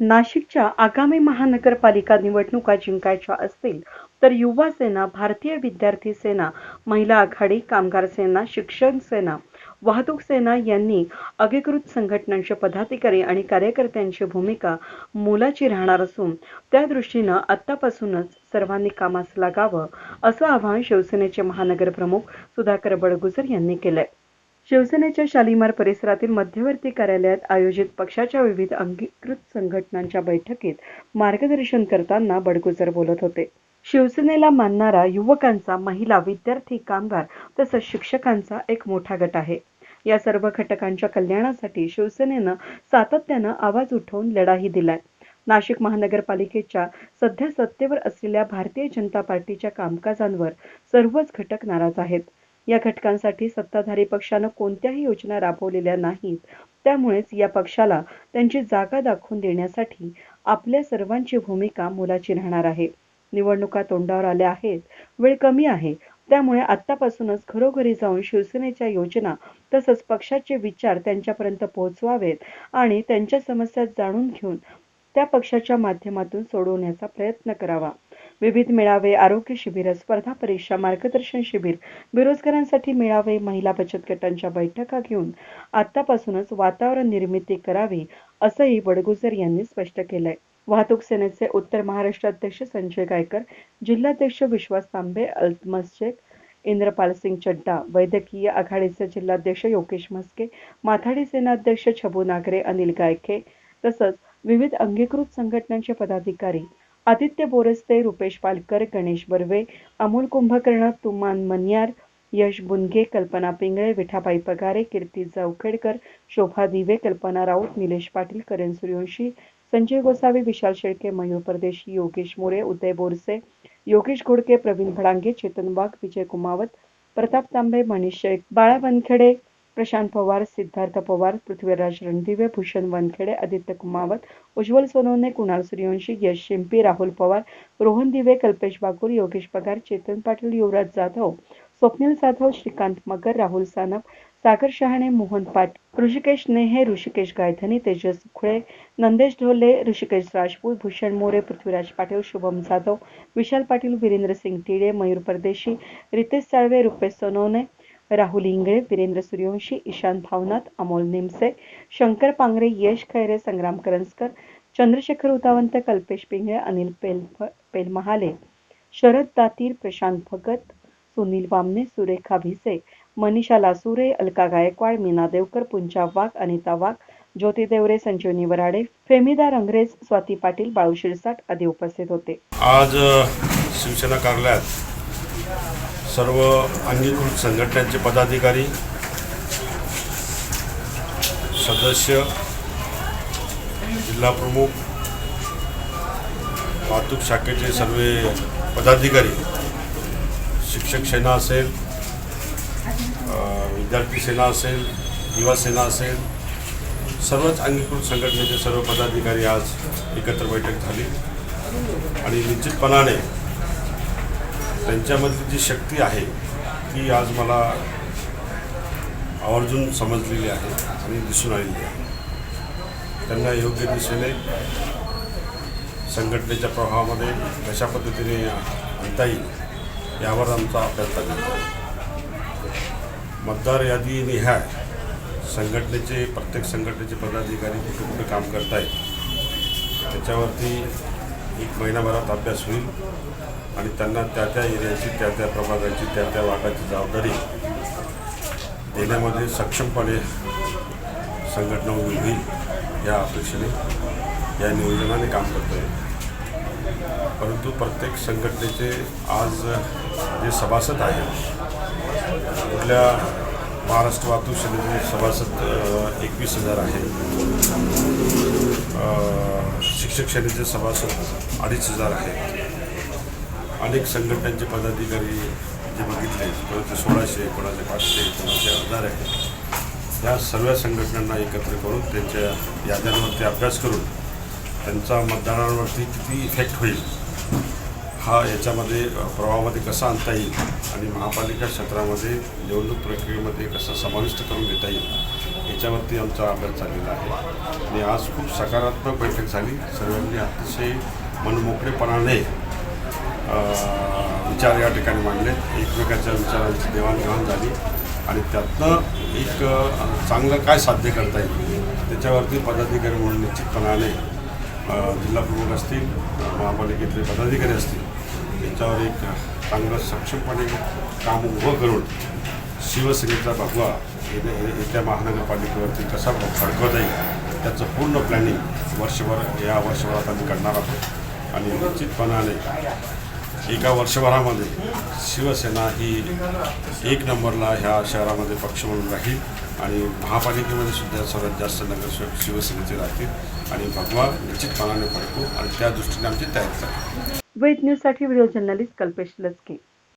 नाशिकच्या आगामी महानगरपालिका निवडणुका जिंकायच्या असतील तर युवा सेना भारतीय विद्यार्थी सेना महिला आघाडी कामगार सेना शिक्षण सेना वाहतूक सेना यांनी अधिकृत संघटनांचे पदाधिकारी आणि कार्यकर्त्यांची भूमिका मोलाची राहणार असून त्या दृष्टीनं आत्तापासूनच सर्वांनी कामास लागावं असं आवाहन शिवसेनेचे महानगर प्रमुख सुधाकर बडगुजर यांनी केलंय. शिवसेनेच्या शालिमार परिसरातील मध्यवर्ती कार्यालयात आयोजित पक्षाच्या विविध अंगीकृत संघटनांच्या बैठकीत मार्गदर्शन करताना बडगुजर बोलत होते. शिवसेनेला मानणारा युवकांचा महिला विद्यार्थी कामगार तसंच शिक्षकांचा एक मोठा गट आहे. या सर्व घटकांच्या कल्याणासाठी शिवसेनेनं सातत्यानं आवाज उठवून लढाही दिलाय. नाशिक महानगरपालिकेच्या सध्या सत्तेवर असलेल्या भारतीय जनता पार्टीच्या कामकाजांवर सर्वच घटक नाराज आहेत. या घटकांसाठी सत्ताधारी पक्षानं कोणत्याही योजना राबवलेल्या नाहीत. त्यामुळेच या पक्षाला त्यांची जागा दाखवून देण्यासाठी आपल्या सर्वांची भूमिका मोलाची राहणार आहे. निवडणुका तोंडावर आल्या आहेत. वेळ कमी आहे. त्यामुळे आत्तापासूनच घरोघरी जाऊन शिवसेनेच्या योजना तसंच पक्षाचे विचार त्यांच्यापर्यंत पोहोचवावेत आणि त्यांच्या समस्या जाणून घेऊन त्या पक्षाच्या माध्यमातून सोडवण्याचा प्रयत्न करावा. विविध मेळावे आरोग्य शिबिर स्पर्धा परीक्षा मार्गदर्शन शिबिर बेरोजगारांसाठी मेळावे महिला बचत गटांच्या बैठका घेऊन आतापासूनच वातावरण निर्मिती करावी असंही बडगुजर यांनी स्पष्ट केलंय. वाहतूक सेनेचे उत्तर महाराष्ट्र अध्यक्ष संजय गायकर जिल्हाध्यक्ष विश्वास तांबे अल्तमस शेख इंद्रपाल सिंग चड्डा वैद्यकीय आघाडीचे जिल्हाध्यक्ष योगेश म्हस्के माथाडी सेनाध्यक्ष छबू नागरे अनिल गायके तसंच विविध अंगीकृत संघटनांचे पदाधिकारी आदित्य बोरस्ते रुपेश पालकर गणेश बर्वे अमोल कुंभकर्ण तुमान मन्यार यश बुनगे कल्पना पिंगळे विठाबाई पगारे कीर्ती जावखेडकर शोभा दिवे कल्पना राऊत निलेश पाटील करण सूर्यवंशी संजय गोसावी विशाल शेळके मयूर परदेशी योगेश मोरे उदय बोरसे योगेश घोडके प्रवीण भडांगे चेतन वाघ विजय कुमावत प्रताप तांबे मनीष शेख बाळा वनखेडे प्रशांत पवार सिद्धार्थ पवार पृथ्वीराज रणदिवे भूषण वनखेडे आदित्य कुमावत उज्ज्वल सोनवणे कुणाल सूर्यवंशी यश शिंपी राहुल पवार रोहन दिवे कल्पेश बाकूर योगेश पगार चेतन पाटील युवराज जाधव स्वप्नील जाधव श्रीकांत मगर राहुल सानप सागर शहाणे मोहन पाट ऋषिकेश नेहे ऋषिकेश गायधनी तेजस खुळे नंदेश ढोले ऋषिकेश राजपूत भूषण मोरे पृथ्वीराज पाटील शुभम जाधव विशाल पाटील वीरेंद्र सिंग टिळे मयूर परदेशी रितेश साळवे रुपेश सोनवणे राहुल इंगळे वीरेंद्र सूर्यवंशी ईशान भावनाथ अमोल निमसे शंकर पांगरे यश खैरे संग्राम करंजकर चंद्रशेखर उतावंत कल्पेश पिंगळे अनिल पेल पेलमहाले शरद दातीर प्रशांत भगत सुनील वामने सुरेखा भिसे मनीषा लासुरे अलका गायकवाड मीना देवकर पुंजा वाघ अनिता वाघ ज्योती देवरे संजीवनी वराडे फेमिदार अंग्रेज स्वाती पाटील बाळू शिरसाट आदी उपस्थित होते. आज शिवसेना कार्यालयात सर्व अंगीकृत संघटनांचे पदाधिकारी सदस्य जिल्हा प्रमुख वाहतूक शाखेचे सर्व पदाधिकारी शिक्षक सेना असेल विद्यार्थी सेना असेल युवा सेना असेल सर्वच अंगीकृत संघटनेचे सर्व पदाधिकारी आज एकत्र बैठक झाली. आणि निश्चितपणाने त्यांच्यामधली जी शक्ती आहे ती आज मला आवर्जून समजलेली आहे आणि दिसून आलेली आहे. त्यांना योग्य दिशेने संघटनेच्या प्रवाहामध्ये कशा पद्धतीने आणता येईल यावर आमचा प्रयत्न करतो. मतदार यादी निहाय संघटनेचे प्रत्येक संघटनेचे पदाधिकारी कुठे कुठे काम करतायत त्याच्यावरती एक महिनाभरात अभ्यास होईल. आणि त्यांना त्या त्या एरियाची त्या त्या प्रभागाची त्या त्या वाटाची जबाबदारी देण्यामध्ये सक्षमपणे संघटना उभी होईल या अपेक्षेने या नियोजनाने काम करतो आहे परंतु प्रत्येक संघटनेचे आज जे सभासद आहेत कुठल्या महाराष्ट्र वाहतूक सेनेचे सभासद एकवीस हजार आहेत. शिक्षक सेनेचे सभासद अडीच हजार आहेत अनेक संघटनांचे पदाधिकारी जे बघितले कोणाचे सोळाशे कोणाचे पाचशे कोणाचे हजार आहेत या सर्व संघटनांना एकत्र करून त्यांच्या याद्यांवरती अभ्यास करून त्यांचा मतदारांवरती किती इफेक्ट होईल हा याच्यामध्ये प्रभावामध्ये प्रवाहामध्ये कसा आणता येईल आणि महापालिका क्षेत्रामध्ये निवडणूक प्रक्रियेमध्ये कसा समाविष्ट करून घेता येईल याच्यावरती आमचा अभ्यास झालेला आहे. आणि आज खूप सकारात्मक बैठक झाली. सर्वांनी अतिशय मनमोकळेपणाने विचार या ठिकाणी मांडले. एकमेकाच्या विचारांची देवाणघेवाण झाली. आणि त्यातनं एक चांगलं काय साध्य करता येईल त्याच्यावरती पदाधिकारी म्हणून निश्चितपणाने अ, जिल्हा प्रमुख असतील महापालिकेतले पदाधिकारी असतील याच्यावर एक चांगलं सक्षमपणे काम उभं करून शिवसेनेचा भगवा येत्या येत्या महानगरपालिकेवरती कसा फडकवता येईल त्याचं पूर्ण प्लॅनिंग वर्षभर या वर्षभरात आम्ही करणार आहोत. आणि निश्चितपणाने एका वर्षभरामध्ये शिवसेना ही एक नंबरला ह्या शहरामध्ये पक्ष म्हणून राहील आणि महापालिकेमध्ये सुद्धा सर्वात जास्त नगरसेवक शिवसेनेचे राहतील आणि भगवा निश्चितपणाने फडकू आणि त्या दृष्टीने आमची तयारी झाली वेद न्यूजसाठी व्हिडिओ जर्नलिस्ट कल्पेश लसके